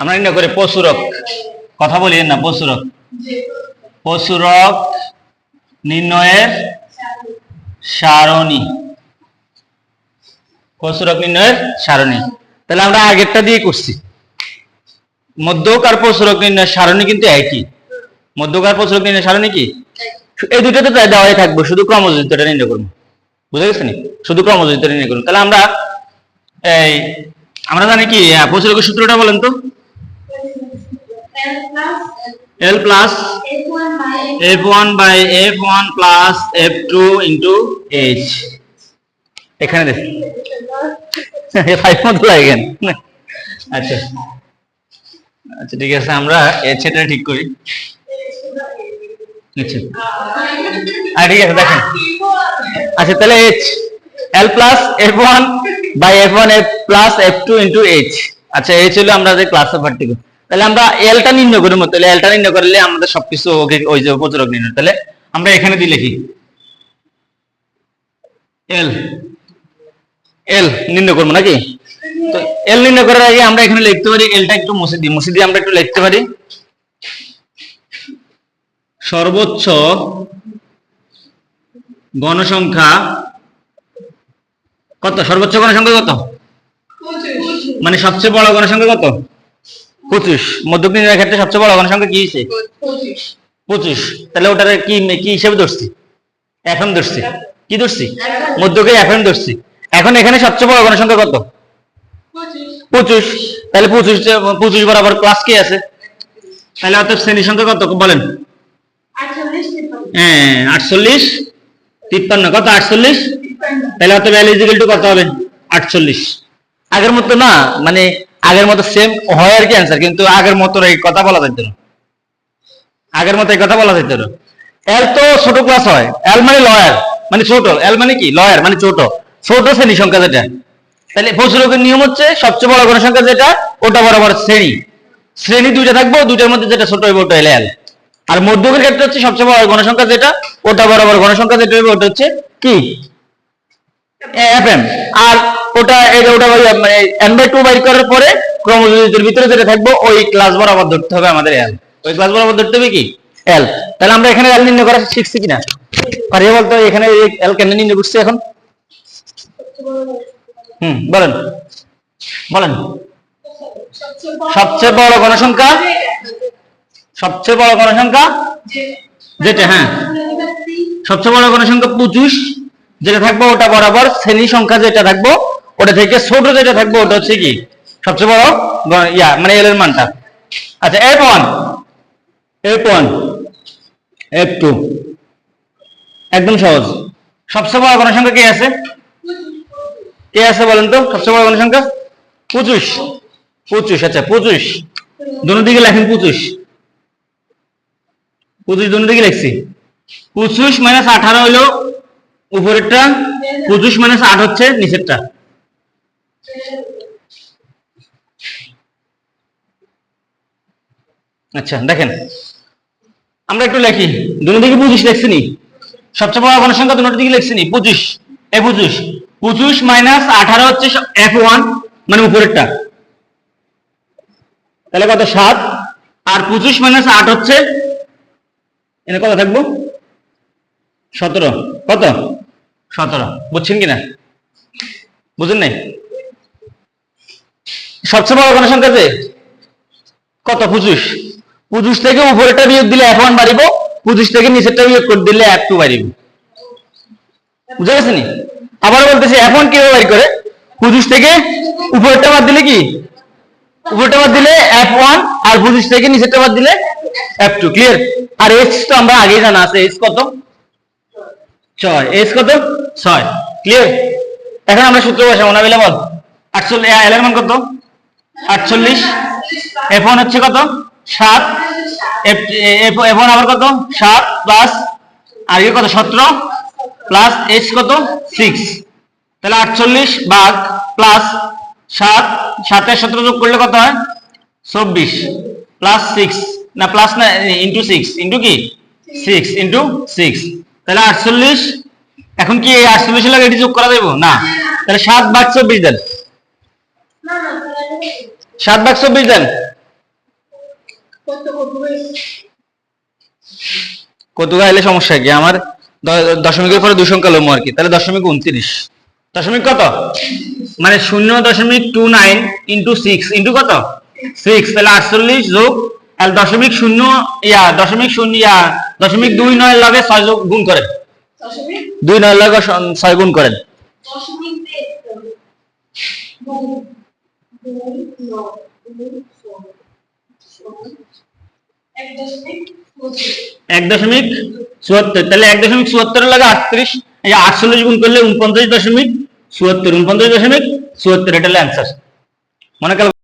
আমরা নির্ণয় করি পশুরক কথা বলি না পশুরক পশুরক নির্ণয়ের সারণী। পশুরক নির্ণয়ের সারণী। তাহলে আমরা আগেরটা দিয়ে করছি। মধ্যক আর পশুরক নির্ণয়ের সারণী কিন্তু একই। মধ্যকার পশুরক নির্ণয়ের সারণী কি? এই দুটোতে তো দেওয়াই থাকব, শুধু ক্রমযোজিতটা নির্ণয় করব। বুঝে গেছেন শুধু ক্রমযোজিত নির্ণয় করুন তাহলে আমরা এই, আমরা জানি কি পশুরকের সূত্রটা বলেন তো। One by F one plus F two into H এখানে দেখ। ফাইভ মতো লাগেন আচ্ছা। আচ্ছা ঠিক আছে, আমরা এর সেটা ঠিক করি। আচ্ছা। আর ঠিক আছে, দেখেন। আচ্ছা তাহলে H L plus F one by F one F plus F two into H আচ্ছা এইচ হলো আমরা যে ক্লাসে পার্টিকুল তাহলে আমরা এলটা নির্ণয় করব। তাহলে এলটা নির্ণয় করলে আমাদের সবকিছু ওকে ওই যে প্রচুরক নির্ণয়। তাহলে আমরা এখানে দিয়ে লিখি। এল এল নির্ণয় করব নাকি? তো এল নির্ণয় করার আগে আমরা এখানে লিখতে পারি এলটা একটু মুছে দিই। মুছে দিয়ে আমরা একটু লিখতে পারি। সর্বোচ্চ গণসংখ্যা কত? সর্বোচ্চ গণসংখ্যা কত? মানে সবচেয়ে বড় গণসংখ্যা কত? পঁচিশ। মধ্যবিন্দুর ক্ষেত্রে সবচেয়ে বড় গণসংখ্যা কি হয়েছে? পঁচিশ। তাহলে ওটার কি কি হিসেবে ধরছি? এফএম ধরছি। কি ধরছি? মধ্যকে এফএম ধরছি। এখন এখানে সবচেয়ে বড় গণসংখ্যা কত? পঁচিশ। তাহলে পঁচিশ পঁচিশ বরাবর প্লাস কি আছে? তাহলে অর্থাৎ শ্রেণি সংখ্যা কত? বলেন। হ্যাঁ আটচল্লিশ তিপ্পান্ন। কত? আটচল্লিশ? তাহলে অত ভ্যালিজিক্যাল টু কত হবে? আটচল্লিশ। আগের মতো না মানে আগের মতো সেম হয় আর কি অ্যান্সার কিন্তু আগের মতো এই কথা বলা যেত না। আগের মতো এই কথা বলা যেত না। এল তো ছোট ক্লাস হয়। এল মানে লয়ার মানে ছোট। এল মানে কি? লয়ার মানে ছোট। ছোট শ্রেণি সংখ্যা যেটা। তাহলে প্রচুরকের নিয়ম হচ্ছে, সবচেয়ে বড় গণসংখ্যা যেটা, ওটা বরাবর শ্রেণি। শ্রেণি দুইটা থাকব, দুইটার মধ্যে যেটা ছোট হইবে ওটা হলে এল আর মধ্যকের ক্ষেত্রে হচ্ছে সবচেয়ে বড় গণসংখ্যা যেটা, ওটা বরাবর গণসংখ্যা যেটা হবে ওটা হচ্ছে কি? এফএম আর ওটা এটা ওটা মানে এন বাই টু বাই করার পরে ক্রমযোজিতের ভিতরে যেটা থাকব, ওই ক্লাস বরাবর ধরতে হবে আমাদের এল ওই ক্লাস বরাবর ধরতে হবে কি? এল তাহলে আমরা এখানে এল নির্ণয় করা শিখছি কিনা? পারিয়ে বলতো, এখানে এল কেন নির্ণয় করছি এখন? হুম, বলেন। বলেন। সবচেয়ে বড় গণসংখ্যা? সবচেয়ে বড় গণসংখ্যা? যেটা হ্যাঁ। সবচেয়ে বড় গণসংখ্যা পঁচিশ। যেটা থাকব ওটা বরাবর শ্রেণি সংখ্যা যেটা থাকব, ওটা থেকে ছোট যেটা থাকব ওটা হচ্ছে কি? সবচেয়ে বড় ইয়া মানে এল এর মানটা। আচ্ছা F one F one F two একদম সহজ। সবচেয়ে বড় গণসংখ্যা কে আছে? কে আছে বলেন তো? সবচেয়ে বড় গণসংখ্যা পঁচিশ। পঁচিশ আচ্ছা পঁচিশ। দুনো দিকে লেখেন পঁচিশ। পঁচিশ দুনো দিকে লিখছি। পঁচিশ মাইনাস আঠারো হইল উপরেরটা পঁচিশ মাইনাস আট হচ্ছে, নিচেরটা। আচ্ছা দেখেন। আমরা একটু লিখি। দুটো দিকে পঁচিশ লিখছি নি। সবচেয়ে বড় গণসংখ্যা দুটো দিকে লিখছি নি। পঁচিশ। এ পঁচিশ। পঁচিশ মাইনাস আঠারো হচ্ছে এফ ওয়ান মানে উপরেরটা। তাহলে কত? সাত। আর পঁচিশ মাইনাস আট হচ্ছে, এনে কত থাকব? সতেরো। কত? সতেরো। বুঝছেন কিনা? বুঝেন নাই? সবচেয়ে বড় গণসংখ্যা যে? কত? পঁচিশ। পঁচিশ থেকে উপরেরটা বিয়োগ দিলে এফ ওয়ান বাড়িব, পঁচিশ থেকে নিচেরটা বিয়োগ করে দিলে এফ টু বাড়িব। বুঝে গেছে নি? আবার বলতেছি ওয়ান কীভাবে বাড়ি করে? পঁচিশ থেকে উপরেরটা বাদ দিলে কি? উপরেরটা বাদ দিলে এফ ওয়ান আর পঁচিশ থেকে নিচেরটা বাদ দিলে এফ টু ক্লিয়ার আর এক্স তো আমরা আগেই জানা আছে। এক্স কত? ছয়। এক্স কত ছয়। ক্লিয়ার এখন আমরা সূত্র বসাবো না বলে। বল আটচল্লিশ মান কত? আটচল্লিশ। এফ হচ্ছে কত? সাত। এফ ওয়ান আবার কত? সাত প্লাস আর ইয়ে কত? সতেরো প্লাস এইচ কত? সিক্স তাহলে আটচল্লিশ ভাগ প্লাস সাত। সাথে সতেরো যোগ করলে কত হয়? চব্বিশ প্লাস সিক্স না প্লাস না ইন্টু সিক্স ইন্টু কি? সিক্স ইন্টু সিক্স তাহলে আটচল্লিশ। এখন কি এই লাগে এটি যোগ করা দেবো না। তাহলে সাত ভাগ চব্বিশ দেন। সাত ভাগ চব্বিশ দেন। কত আইলে সমস্যা কি? আমার দশমিকের পরে দুই সংখ্যা লম্ব আর কি। তাহলে দশমিক উনত্রিশ। দশমিক কত? মানে শূন্য দশমিক two nine into six. Into কত? সিক্স। তাহলে আটচল্লিশ যোগ দশমিক শূন্য, ইয়া, দশমিক শূন্য, ইয়া দশমিক দুই নয় লগে ছয় গুণ করেন। দুই নয় লগে ছয় গুণ করেন। এক দশমিক চুয়াত্তর। তাহলে এক দশমিক চুয়াত্তরের লাগে আটত্রিশ এই আটচল্লিশ গুণ করলে উনপঞ্চাশ দশমিক চুয়াত্তর উনপঞ্চাশ দশমিক চুয়াত্তর এটা হলো অ্যান্সার মনে কর